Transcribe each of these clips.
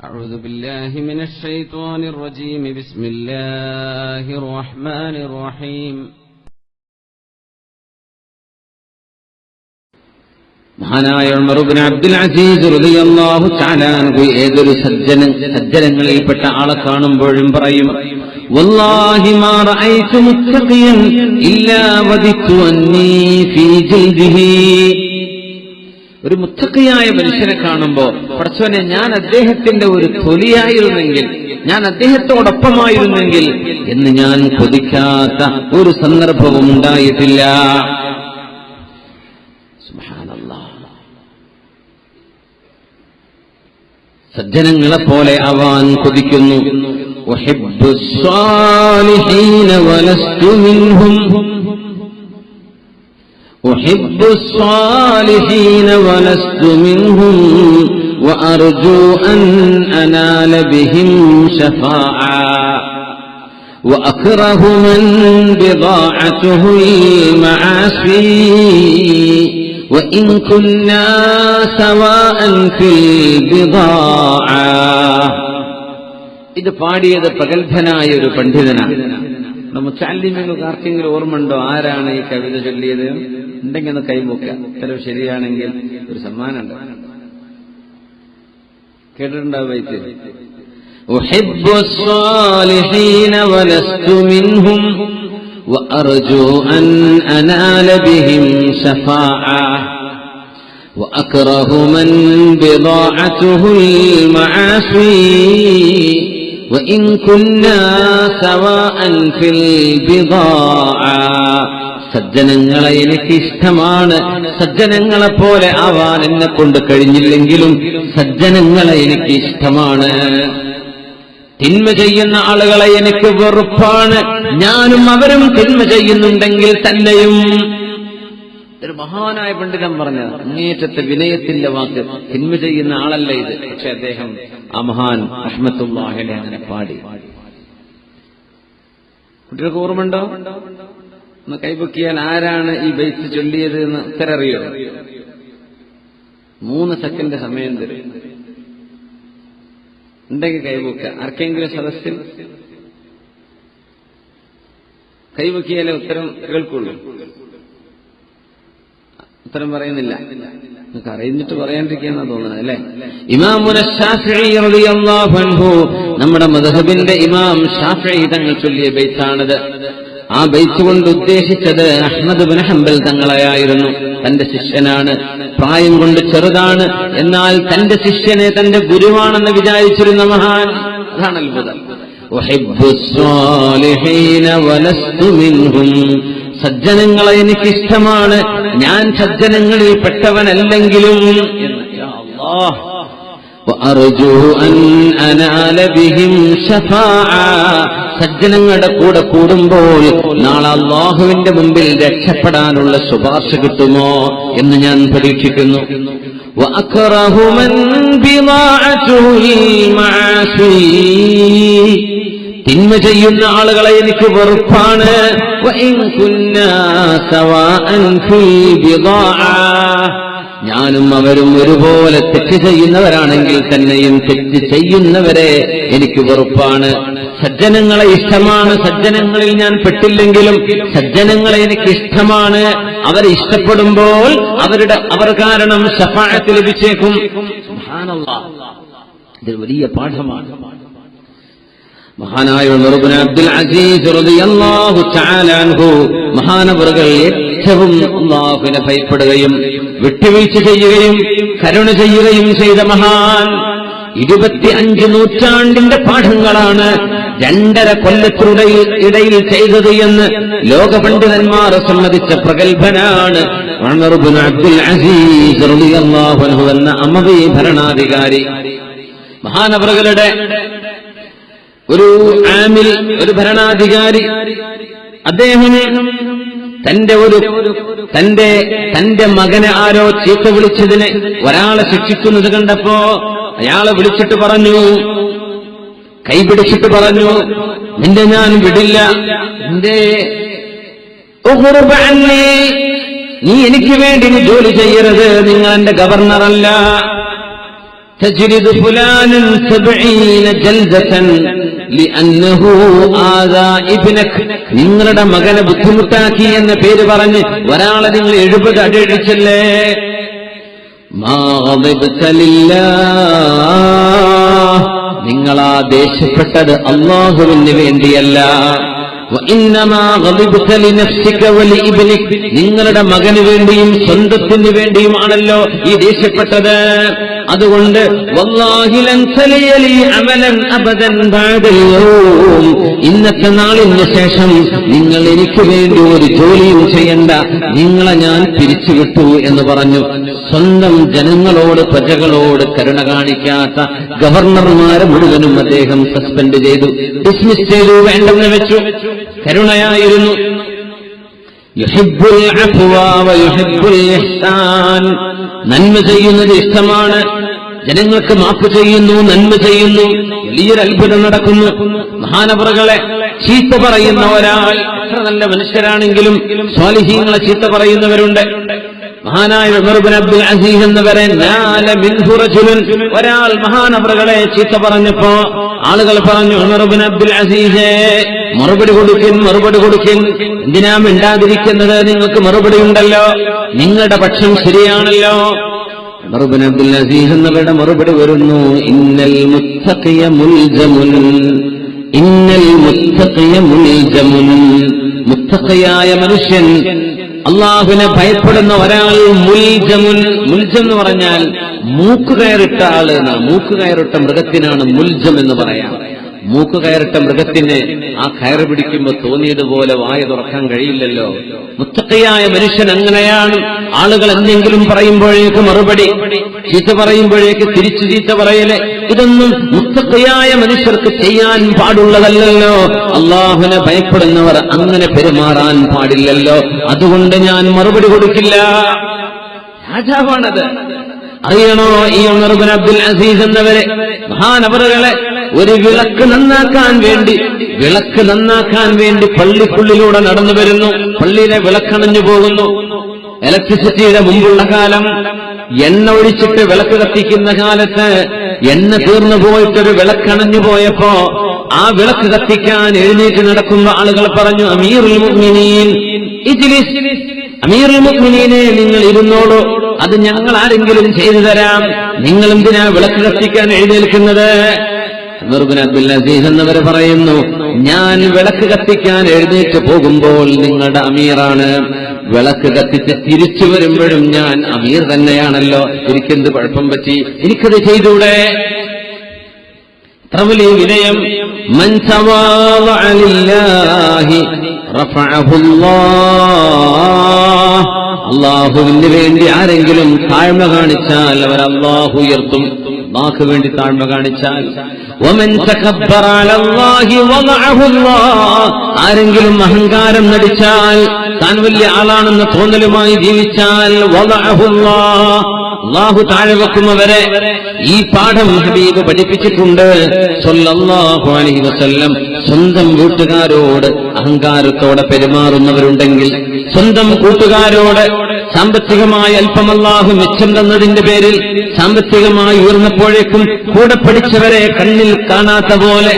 أعوذ بالله من الشيطان الرجيم بسم الله الرحمن الرحيم മഹാനായ ഉമറുബിൻ അബ്ദുൽ അസീസ് റളിയല്ലാഹു തആല അൻഹു ഏതൊരു സജ്ജന സജ്ജനങ്ങളിൽപ്പെട്ട ആളെ കാണുമ്പോഴും പറയും വല്ലാഹി മാ റഅയ്തു മുത്തഖിയൻ ഇല്ലാ വദിത്തു അന്നീ ഫീ ജിൽദിഹി ഒരു മുത്തക്കയായ മനുഷ്യനെ കാണുമ്പോൾ പടച്ചവനെ ഞാൻ അദ്ദേഹത്തിന്റെ ഒരു തൊലിയായിരുന്നെങ്കിൽ ഞാൻ അദ്ദേഹത്തോടൊപ്പമായിരുന്നെങ്കിൽ എന്ന് ഞാൻ കൊതിക്കാത്ത ഒരു സന്ദർഭവും ഉണ്ടായിട്ടില്ല. സജ്ജനങ്ങളെ പോലെ ആവാൻ കൊതിക്കുന്നു. ഒഹിബ് വലസ്തു മിൻഹും. أحب الصالحين ولست منهم وأرجو أن أنال بهم شفاعة وأكره من بضاعته المعاصي وإن كنا سواء في البضاعة ഇത് പാടിയത് പ്രഗത്ഭനായ ഒരു പണ്ഡിതനാണ് നമ്മുടെ മുച്ചാലിമിങ്ങൾക്ക് ആർക്കെങ്കിലും ഓർമ്മയുണ്ടോ ആരാണ് ഈ കവിത ചൊല്ലിയത് ഉണ്ടെങ്കിൽ ഒന്ന് കൈമുക്ക ഉത്തരവ് ശരിയാണെങ്കിൽ ഒരു സമ്മാനമുണ്ട് കേട്ടിട്ടുണ്ടാവും വൈദ്യ أحب الصالحين ولست منهم وأرجو أن أنال بهم شفاعة وأكره من بضاعته المعاصي وإن كنا سواء في البضاعة സജ്ജനങ്ങളെ എനിക്ക് ഇഷ്ടമാണ് സജ്ജനങ്ങളെ പോലെ ആവാൻ എന്നെ കൊണ്ട് കഴിഞ്ഞില്ലെങ്കിലും സജ്ജനങ്ങളെ എനിക്ക് ഇഷ്ടമാണ് തിന്മ ചെയ്യുന്ന ആളുകളെ എനിക്ക് വെറുപ്പാണ്. ഞാനും അവരും തിന്മ ചെയ്യുന്നുണ്ടെങ്കിൽ തന്നെയും. ഒരു മഹാനായ പണ്ഡിതൻ പറഞ്ഞ അങ്ങേറ്റത്തെ വിനയത്തിന്റെ വാക്ക് തിന്മ ചെയ്യുന്ന ആളല്ല ഇത്. പക്ഷെ അദ്ദേഹം ആ മഹാൻ അഹമ്മത്തുല്ലാഹിനെ അങ്ങനെ പാടി. കുട്ടികൾക്ക് ഓർമ്മയുണ്ടോ? ഒന്ന് കൈപൊക്കിയാൽ ആരാണ് ഈ ബൈത്ത് ചൊല്ലിയത് എന്ന് ഉത്തരറിയോ? മൂന്ന് സെക്കൻഡ് സമയം തരും. ഉണ്ടെങ്കിൽ കൈപൊക്ക ആർക്കെങ്കിലും സദസ്സിൽ കൈപൊക്കിയാലേ ഉത്തരം കേൾക്കുള്ളൂ. ഉത്തരം പറയുന്നില്ല. നിങ്ങൾക്ക് അറിയിച്ചിട്ട് പറയാണ്ടിരിക്കാന്നാ തോന്നുന്നത് അല്ലെ? ഇമാമുന നമ്മുടെ മധുബിന്റെ ഇമാം ഷാഫി തങ്ങൾ ചൊല്ലിയ ബൈത്താണിത്. ആ ബൈത്ത് കൊണ്ട് ഉദ്ദേശിച്ചത് അഹ്മദ് ബിൻ ഹംബൽ തങ്ങളെയായിരുന്നു. തന്റെ ശിഷ്യനാണ്. പ്രായം കൊണ്ട് ചെറുതാണ്. എന്നാൽ തന്റെ ശിഷ്യനെ തന്റെ ഗുരുവാണെന്ന് വിചാരിച്ചിരുന്ന മഹാൻ. അതാണ് അത്ഭുതം. സജ്ജനങ്ങളെ എനിക്കിഷ്ടമാണ്. ഞാൻ സജ്ജനങ്ങളിൽ പെട്ടവനല്ലെങ്കിലും എന്ന്. യാ അല്ലാഹ്. وأرجو أن أنال بهم شفاعة സജ്ജനങ്ങളുടെ കൂടെ കൂടുമ്പോൾ നാളെ അള്ളാഹുവിന്റെ മുമ്പിൽ രക്ഷപ്പെടാനുള്ള ശുപാർശ കിട്ടുമോ എന്ന് ഞാൻ പ്രതീക്ഷിക്കുന്നു وأكره من بضاعته المعاصي തിന്മ ചെയ്യുന്ന ആളുകളെ എനിക്ക് വെറുപ്പാണ് وإن كنا سواء في البضاعة ഞാനും അവരും ഒരുപോലെ തെറ്റ് ചെയ്യുന്നവരാണെങ്കിൽ തന്നെയും തെറ്റ് ചെയ്യുന്നവരെ എനിക്ക് വെറുപ്പാണ്. സജ്ജനങ്ങളെ ഇഷ്ടമാണ്. സജ്ജനങ്ങളിൽ ഞാൻ പെട്ടില്ലെങ്കിലും സജ്ജനങ്ങളെ എനിക്ക് ഇഷ്ടമാണ്. അവരെ ഇഷ്ടപ്പെടുമ്പോൾ അവരുടെ അവർ കാരണം ശഫാഴത്ത് ലഭിച്ചേക്കും. ഇത് വലിയ പാഠമാണ്. മഹാനായ നിർബുന അബ്ദുൽ അസീസ് മഹാനവറുകൾ ഏറ്റവും അള്ളാഹുവിനെ ഭയപ്പെടുകയും വിട്ടുവീഴ്ച ചെയ്യുകയും കരുണ ചെയ്യുകയും ചെയ്ത മഹാൻ. ഇരുപത്തി അഞ്ച് നൂറ്റാണ്ടിന്റെ പാഠങ്ങളാണ് രണ്ടര കൊല്ലത്തിനിടയിൽ ഇടയിൽ ചെയ്തത് എന്ന് ലോക പണ്ഡിതന്മാർ സമ്മതിച്ച പ്രഗത്ഭനാണ് അബ്ദുൽ അസീസ് എന്ന അമവി ഭരണാധികാരി. മഹാനവറുകളുടെ ഒരു ആമിൽ ഒരു ഭരണാധികാരി. അദ്ദേഹം തന്റെ ഒരു തന്റെ തന്റെ മകനെ ആരോ ചീത്ത വിളിച്ചതിന് ഒരാളെ ശിക്ഷിക്കുന്നത് കണ്ടപ്പോ അയാളെ വിളിച്ചിട്ട് പറഞ്ഞു കൈപിടിച്ചിട്ട് പറഞ്ഞു നിന്റെ ഞാൻ വിടില്ല. നീ എനിക്ക് വേണ്ടി ജോലി ചെയ്യരുത്. നിങ്ങൾ എന്റെ ഗവർണറല്ല തജിരിത് നിങ്ങളുടെ മകനെ ബുദ്ധിമുട്ടാക്കി എന്ന പേര് പറഞ്ഞ് ഒരാളെ നിങ്ങൾ എഴുപത് അടിയടിച്ചല്ലേ നിങ്ങളാ ദേഷ്യപ്പെട്ടത് അള്ളാഹുവിന് വേണ്ടിയല്ല. നിങ്ങളുടെ മകന് വേണ്ടിയും സ്വന്തത്തിന് വേണ്ടിയുമാണല്ലോ ഈ ദേഷ്യപ്പെട്ടത്. അതുകൊണ്ട്. ഇന്നത്തെ നാളിന് ശേഷം നിങ്ങൾ എനിക്ക് വേണ്ടി ഒരു ജോലിയും ചെയ്യണ്ട. നിങ്ങളെ ഞാൻ പിരിച്ചുവിട്ടു എന്ന് പറഞ്ഞു. സ്വന്തം ജനങ്ങളോട് പ്രജകളോട് കരുണ കാണിക്കാത്ത ഗവർണർമാരെ മുഴുവനും അദ്ദേഹം സസ്പെൻഡ് ചെയ്തു. ഡിസ്മിസ് ചെയ്തു വേണ്ടെന്ന് വെച്ചു. കരുണയായിരുന്നു. ഇഹ്സാൻ. നന്മ ചെയ്യുന്നത് ഇഷ്ടമാണ്. ജനങ്ങൾക്ക് മാപ്പ് ചെയ്യുന്നു നന്മ ചെയ്യുന്നു. വലിയൊരു അത്ഭുതം നടക്കുന്നു. മഹാനവറുകളെ ചീത്ത പറയുന്ന ഒരാൾ എത്ര നല്ല മനുഷ്യരാണെങ്കിലും സ്വാലിഹീങ്ങളെ ചീത്ത പറയുന്നവരുണ്ട്. മഹാനായ ഉമർബിൻ അബ്ദുൽ അസീസ് എന്നവരെ ഒരാൾ മഹാനവറുകളെ ചീത്ത പറഞ്ഞപ്പോ ആളുകൾ പറഞ്ഞു ഉമർബിൻ അബ്ദുൽ അസീസേ മറുപടി കൊടുക്കിൻ മറുപടി കൊടുക്കിൻ എന്തിനാ മിണ്ടാതിരിക്കുന്നത്? നിങ്ങൾക്ക് മറുപടി ഉണ്ടല്ലോ. നിങ്ങളുടെ പക്ഷം ശരിയാണല്ലോ. ഉമർബിൻ അബ്ദുൽ അസീസ് എന്നവരുടെ മറുപടി വരുന്നു ഇന്നൽ മുത്തഖിയ മുൽജമുൻ. ഇന്നൽ മുത്തഖിയ മുൽജമുൻ. മുത്തഖിയായ മനുഷ്യൻ അള്ളാഹുവിനെ ഭയപ്പെടുന്ന ഒരാൾ മുൽജമുൻ മുൽജം എന്ന് പറഞ്ഞാൽ മൂക്കുകയറിട്ട ആൾ മൂക്കുകയറിട്ട മൂക്ക് കയറിട്ട മൃഗത്തിനാണ് മുൽജം എന്ന് പറയാം മൂക്ക് കയറിട്ട മൃഗത്തിന് ആ കയറ് പിടിക്കുമ്പോൾ തോന്നിയതുപോലെ വായ തുറക്കാൻ കഴിയില്ലല്ലോ. മുത്തക്കയായ മനുഷ്യൻ അങ്ങനെയാണ് ആളുകൾ എന്തെങ്കിലും പറയുമ്പോഴേക്ക് മറുപടി ചീത്ത പറയുമ്പോഴേക്ക് തിരിച്ചു ചീത്ത പറയലേ. ഇതൊന്നും മുത്തക്കയായ മനുഷ്യർക്ക് ചെയ്യാൻ പാടുള്ളതല്ലല്ലോ. അള്ളാഹുനെ ഭയപ്പെടുന്നവർ അങ്ങനെ പെരുമാറാൻ പാടില്ലല്ലോ. അതുകൊണ്ട് ഞാൻ മറുപടി കൊടുക്കില്ല. രാജാവാണത്. അറിയണോ ഈ ഉമർബിൻ അബ്ദുൽ അസീസ് എന്നവരെ? മഹാനവറുകളെ ഒരു വിളക്ക് നന്നാക്കാൻ വേണ്ടി വിളക്ക് നന്നാക്കാൻ വേണ്ടി പള്ളിക്കുള്ളിലൂടെ നടന്നു വരുന്നു. പള്ളിയിലെ വിളക്കണഞ്ഞു പോകുന്നു. ഇലക്ട്രിസിറ്റിയുടെ മുമ്പുള്ള കാലം എണ്ണ ഒഴിച്ചിട്ട് വിളക്ക് കത്തിക്കുന്ന കാലത്ത് എണ്ണ തീർന്നു പോയിട്ടൊരു വിളക്കണഞ്ഞു പോയപ്പോ ആ വിളക്ക് കത്തിക്കാൻ എഴുന്നേറ്റ് നടക്കുന്ന ആളുകൾ പറഞ്ഞു അമീറുൽ ഇജ്ലിസ് അമീറുൽ മുഅ്മിനീനെ നിങ്ങൾ ഇരുന്നോളൂ. അത് ഞങ്ങൾ ആരെങ്കിലും ചെയ്തു തരാം. നിങ്ങൾ എന്തിനാ വിളക്ക് കത്തിക്കാൻ എഴുന്നേൽക്കുന്നത്? അസീസ് എന്നവർ പറയുന്നു ഞാൻ വിളക്ക് കത്തിക്കാൻ എഴുന്നേറ്റ് പോകുമ്പോൾ നിങ്ങളുടെ അമീറാണ്. വിളക്ക് കത്തിച്ച് തിരിച്ചു വരുമ്പോഴും ഞാൻ അമീർ തന്നെയാണല്ലോ. എനിക്കെന്ത് കുഴപ്പം പറ്റി? എനിക്കത് ചെയ്തൂടെ? വിനയം അള്ളാഹുവിന് വേണ്ടി ആരെങ്കിലും താഴ്മ കാണിച്ചാൽ അവർ അള്ളാഹു ഉയർത്തും. അള്ളാഹു വേണ്ടി താഴ്മ കാണിച്ചാൽ ആരെങ്കിലും അഹങ്കാരം നടിച്ചാൽ താൻ വലിയ ആളാണെന്ന തോന്നലുമായി ജീവിച്ചാൽ അള്ളാഹു താഴെ വെക്കുന്നവരെ ഈ പാഠം ഹബീബ് പഠിപ്പിച്ചിട്ടുണ്ട്. അലൈഹി വസല്ലം. സ്വന്തം കൂട്ടുകാരോട് അഹങ്കാരത്തോടെ പെരുമാറുന്നവരുണ്ടെങ്കിൽ സ്വന്തം കൂട്ടുകാരോട് സാമ്പത്തികമായി അല്പം അല്ലാഹു മെച്ചം തന്നതിന്റെ പേരിൽ സാമ്പത്തികമായി ഉയർന്നപ്പോഴേക്കും കൂടെ പഠിച്ചവരെ കണ്ണിൽ കാണാത്ത പോലെ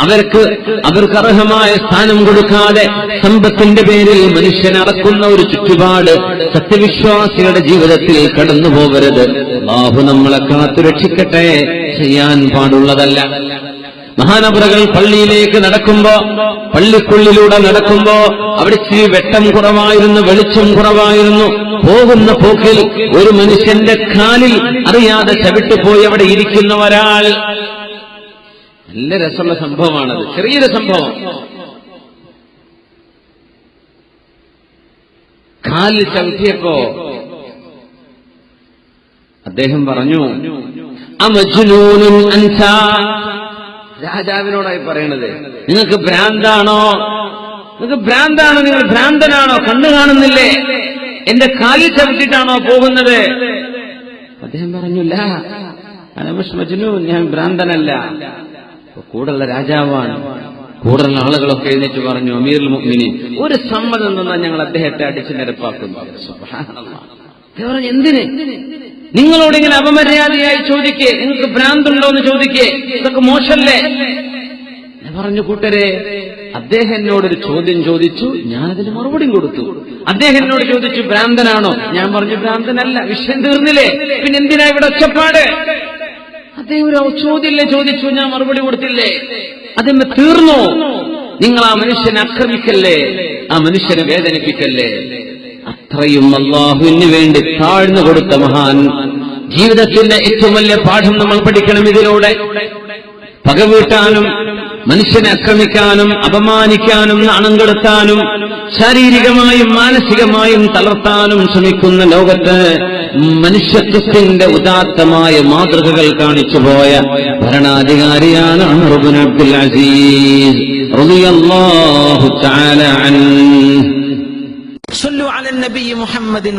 അവർക്ക് അവർക്ക് അർഹമായ സ്ഥാനം കൊടുക്കാതെ സമ്പത്തിന്റെ പേരിൽ മനുഷ്യൻ അറക്കുന്ന ഒരു ചുറ്റുപാട് സത്യവിശ്വാസികളുടെ ജീവിതത്തിൽ കടന്നു പോകരുത്. ബാഹു നമ്മളെ കാത്തു രക്ഷിക്കട്ടെ. ചെയ്യാൻ പാടുള്ളതല്ല. മഹാനപുരകൾ പള്ളിയിലേക്ക് നടക്കുമ്പോ പള്ളിക്കുള്ളിലൂടെ നടക്കുമ്പോ അവിടെ ഇച്ചിരി വെട്ടം കുറവായിരുന്നു വെളിച്ചം കുറവായിരുന്നു. പോകുന്ന പോക്കിൽ ഒരു മനുഷ്യന്റെ കാലിൽ അറിയാതെ ചവിട്ടുപോയി അവിടെ ഇരിക്കുന്ന ഒരാൾ നല്ല രസമുള്ള സംഭവമാണത്. ചെറിയൊരു സംഭവം. കാലിൽ ചവിട്ടിയപ്പോ അദ്ദേഹം പറഞ്ഞു രാജാവിനോടായി പറയണത് നിങ്ങൾക്ക് ഭ്രാന്താണോ? നിങ്ങൾക്ക് ഭ്രാന്താണോ? നിങ്ങൾ ഭ്രാന്തനാണോ? കണ്ണു കാണുന്നില്ലേ? എന്റെ കാലിൽ ചവിട്ടിട്ടാണോ പോകുന്നത്? അദ്ദേഹം പറഞ്ഞില്ല മജ്നൂൻ ഞാൻ ഭ്രാന്തനല്ല. കൂടെയുള്ള രാജാവാണ്. കൂടുതൽ ആളുകളൊക്കെ എഴുന്നേറ്റ് പറഞ്ഞു അമീർ മുഅ്മിനി ഒരു സമ്മതം തന്നാൽ ഞങ്ങൾ അദ്ദേഹത്തെ അടിച്ചു നിരപ്പാക്കുന്നു. പറഞ്ഞു എന്തിന്? നിങ്ങളോട് ഇങ്ങനെ അപമര്യാദയായി ചോദിക്കേ നിങ്ങൾക്ക് ഭ്രാന്തുണ്ടോ എന്ന് ചോദിക്കേ ഇതൊക്കെ മോശമല്ലേ? പറഞ്ഞു കൂട്ടരെ അദ്ദേഹം എന്നോടൊരു ചോദ്യം ചോദിച്ചു ഞാനതിന് മറുപടിയും കൊടുത്തു. അദ്ദേഹം എന്നോട് ചോദിച്ചു ഭ്രാന്തനാണോ? ഞാൻ പറഞ്ഞു ഭ്രാന്തനല്ല വിഷയം തീർന്നില്ലേ? പിന്നെ എന്തിനാ ഇവിടെ ഒച്ചപ്പാട്? അദ്ദേഹം ഒരു ചോദ്യമല്ലേ? ചോദിച്ചു ഞാൻ മറുപടി കൊടുത്തില്ലേ? അതിന് തീർന്നു? നിങ്ങൾ ആ മനുഷ്യനെ ആക്രമിക്കല്ലേ? ആ മനുഷ്യനെ വേദനിപ്പിക്കല്ലേ? അത്രയും അള്ളാഹുവിന് വേണ്ടി താഴ്ന്നു കൊടുത്ത മഹാൻ ജീവിതത്തിന്റെ ഏറ്റവും വലിയ പാഠം നമ്മൾ പഠിക്കണം ഇതിലൂടെ. പകവീട്ടാനും മനുഷ്യനെ ആക്രമിക്കാനും അപമാനിക്കാനും നാണം കെടുത്താനും ശാരീരികമായും മാനസികമായും തളർത്താനും ശ്രമിക്കുന്ന ലോകത്ത് മനുഷ്യത്വത്തിന്റെ ഉദാത്തമായ മാതൃകകൾ കാണിച്ചുപോയ ഭരണാധികാരിയാണ് അബ്ദുൽ അസീസ് റളിയല്ലാഹു തആല സല്ലു മുഹമ്മദിൻ